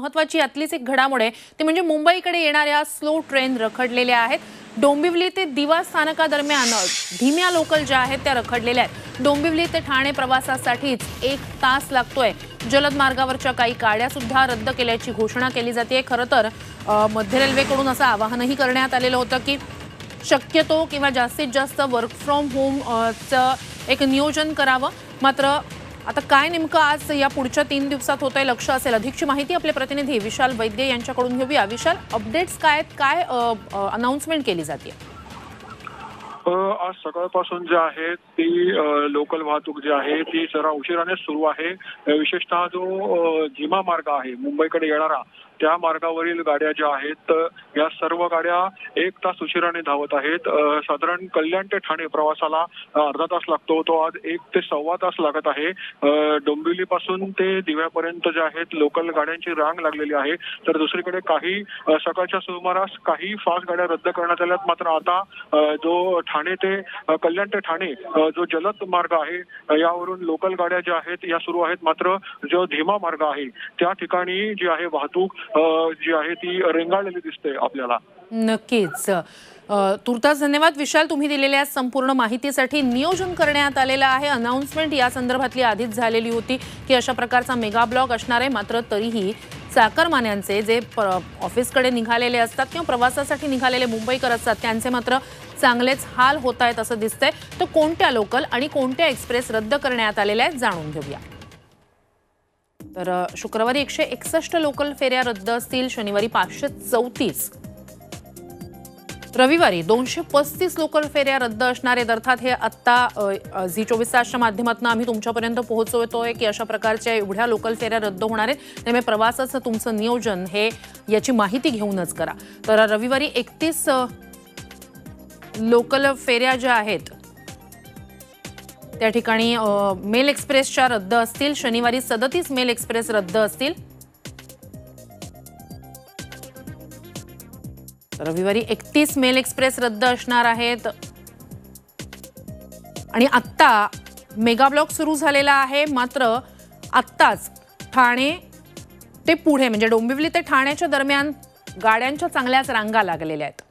महत्वाची यातलीच एक घडामोड आहे. ती म्हणजे मुंबईकडे येणाऱ्या स्लो ट्रेन रखडलेल्या आहेत. डोंबिवली ते दिवा स्थानकादरम्यान धीम्या लोकल ज्या आहेत त्या रखडलेल्या आहेत. डोंबिवली ते ठाणे प्रवासासाठीच एक तास लागतोय. जलद मार्गावरच्या काही गाड्या सुद्धा रद्द केल्याची घोषणा केली जाते. खरं तर मध्य रेल्वेकडून असं आवाहनही करण्यात आलेलं होतं की शक्यतो किंवा जास्तीत जास्त वर्क फ्रॉम होम चं एक नियोजन करावं. मात्र आता काय नेमकं आज या पुढच्या तीन दिवसात होतंय लक्ष असेल? अधिकची माहिती आपले प्रतिनिधी विशाल वैद्य यांच्याकडून घेऊया. विशाल अपडेट्स काय आहेत? काय अनाउन्समेंट केली जाते आज सकाळपासून जे आहे ती लोकल वाहतूक जी आहे ती जरा उशिराने सुरू आहे. विशेषतः जो जिमा मार्ग आहे मुंबईकडे येणारा त्या मार्गावरील गाड्या ज्या आहेत या सर्व गाड्या एक तास उशिराने धावत आहेत. साधारण कल्याण ते ठाणे प्रवासाला अर्धा तास लागतो. तो आज एक ते सव्वा तास लागत आहे. अ, डोंबिवली पासून ते दिव्यापर्यंत जे आहेत लोकल गाड्यांची रांग लागलेली आहे. तर दुसरीकडे काही सकाळच्या सुमारास काही फास्ट गाड्या रद्द करण्यात आल्यात. मात्र आता जो ठाणे ते कल्याण ते ठाणे जो जलद मार्ग आहे यावरून लोकल गाड्या ज्या आहेत या सुरू आहेत मात्र जो धीमा मार्ग आहे त्या ठिकाणी जी आहे वाहतूक जी आहे ती रेंगाळलेली दिसते आपल्याला. नक्कीच. तुर्तास धन्यवाद. विशाल तुम्ही दिलेल्या संपूर्ण माहितीसाठी नियोजन करण्यात आलेलं आहे. अनाउन्समेंट या संदर्भातली आधीच झालेली होती की अशा प्रकारचा मेगा ब्लॉक असणार आहे मात्र तरीही चाकरमान्यांचे जे ऑफिसकडे निघालेले असतात किंवा प्रवासासाठी निघालेले मुंबईकर असतात त्यांचे मात्र चांगलेच हाल होत आहेत असं दिसतंय. तर कोणत्या लोकल आणि कोणत्या एक्सप्रेस रद्द करण्यात आलेल्या आहेत जाणून घेऊया. तर शुक्रवारी एकशे एकसष्ट लोकल फेऱ्या रद्द असतील शनिवारी पाचशे चौतीस. रविवारी दोनशे पस्तीस लोकल फेऱ्या रद्द असणार आहेत. अर्थात हे आत्ता झी चोवीस तासच्या माध्यमातून आम्ही तुमच्यापर्यंत पोहोचवतोय की अशा प्रकारच्या एवढ्या लोकल फेऱ्या रद्द होणार आहेत. त्यामुळे प्रवासाचं तुमचं नियोजन हे याची माहिती घेऊनच करा. तर रविवारी एकतीस लोकल फेऱ्या ज्या आहेत त्या ठिकाणी मेल एक्सप्रेसच्या रद्द असतील. शनिवारी सदतीस मेल एक्सप्रेस रद्द असतील. रविवारी एकतीस मेल एक्सप्रेस रद्द असणार आहेत. आणि आत्ता मेगा ब्लॉक सुरू झालेला आहे मात्र आत्ताच ठाणे ते पुढे म्हणजे डोंबिवली ते ठाण्याच्या दरम्यान गाड्यांच्या चांगल्याच रांगा लागलेल्या आहेत.